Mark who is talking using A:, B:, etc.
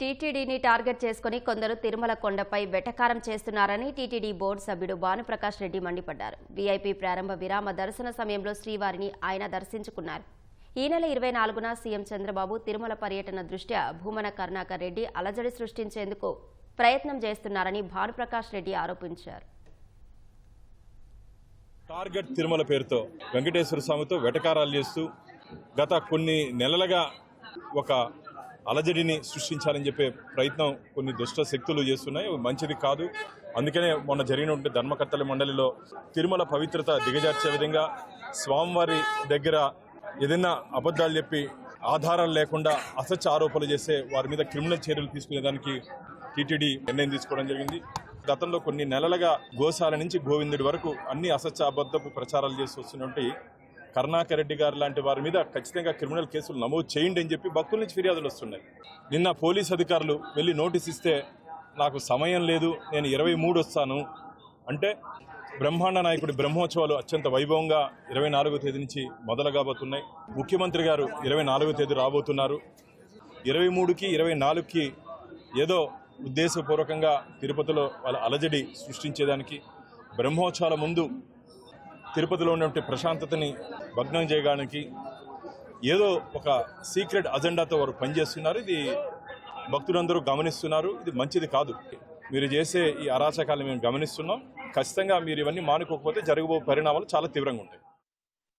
A: టీటీడీని target చేసుకుని కొందరు తిరుమల కొండపై వెటకారం చేస్తున్నారని టీటీడీ బోర్డు సభ్యుడు భానుప్రకాష్ రెడ్డి మండిపడ్డారు. వీఐపీ ప్రారంభ విరామ దర్శన సమయంలో శ్రీవారిని ఆయన దర్శించుకున్నారు. ఈ నెల ఇరవై నాలుగున సీఎం చంద్రబాబు తిరుమల పర్యటన దృష్ట్యా భూమన కరుణాకర్ రెడ్డి అలజడి సృష్టించేందుకు ప్రయత్నం చేస్తున్నారని భానుప్రకాష్ రెడ్డి ఆరోపించారు.
B: టార్గెట్ తిరుమల పేరుతో వెంకటేశ్వర స్వామితో వెటకారాలు చేస్తూ గత కొన్ని నెలలుగా ఒక అలజడిని సృష్టించాలని చెప్పే ప్రయత్నం కొన్ని దుష్ట శక్తులు చేస్తున్నాయి. మంచిది కాదు. అందుకనే మొన్న జరిగినటువంటి ధర్మకర్తల మండలిలో తిరుమల పవిత్రత దిగజార్చే విధంగా స్వామివారి దగ్గర ఏదైనా అబద్ధాలు చెప్పి ఆధారాలు లేకుండా అసత్య ఆరోపణలు చేసే వారి మీద క్రిమినల్ చర్యలు తీసుకునేదానికి టీటీడీ నిర్ణయం తీసుకోవడం జరిగింది. గతంలో కొన్ని నెలలుగా గోశాల నుంచి గోవిందుడి వరకు అన్ని అసత్య అబద్ధపు ప్రచారాలు చేసి వస్తున్నటువంటి కరుణాకర్ రెడ్డి గారు లాంటి వారి మీద ఖచ్చితంగా క్రిమినల్ కేసులు నమోదు చేయండి అని చెప్పి భక్తుల నుంచి ఫిర్యాదులు వస్తున్నాయి. నిన్న పోలీస్ అధికారులు వెళ్ళి నోటీస్ ఇస్తే నాకు సమయం లేదు నేను ఇరవై మూడు వస్తాను. అంటే బ్రహ్మాండ నాయకుడి బ్రహ్మోత్సవాలు అత్యంత వైభవంగా ఇరవై నాలుగో తేదీ నుంచి మొదలు కాబోతున్నాయి. ముఖ్యమంత్రి గారు ఇరవై నాలుగో తేదీ రాబోతున్నారు. ఇరవై మూడుకి ఇరవై నాలుగుకి ఏదో ఉద్దేశపూర్వకంగా తిరుపతిలో వాళ్ళ అలజడి సృష్టించేదానికి బ్రహ్మోత్సవాల ముందు తిరుపతిలో ఉన్నటువంటి ప్రశాంతతని భగ్నం చేయడానికి ఏదో ఒక సీక్రెట్ అజెండాతో వారు పనిచేస్తున్నారు. ఇది భక్తులందరూ గమనిస్తున్నారు. ఇది మంచిది కాదు. మీరు చేసే ఈ అరాచకాలను మేము గమనిస్తున్నాం. ఖచ్చితంగా మీరు ఇవన్నీ మానుకోకపోతే జరగబో పరిణామాలు చాలా తీవ్రంగా ఉంటాయి.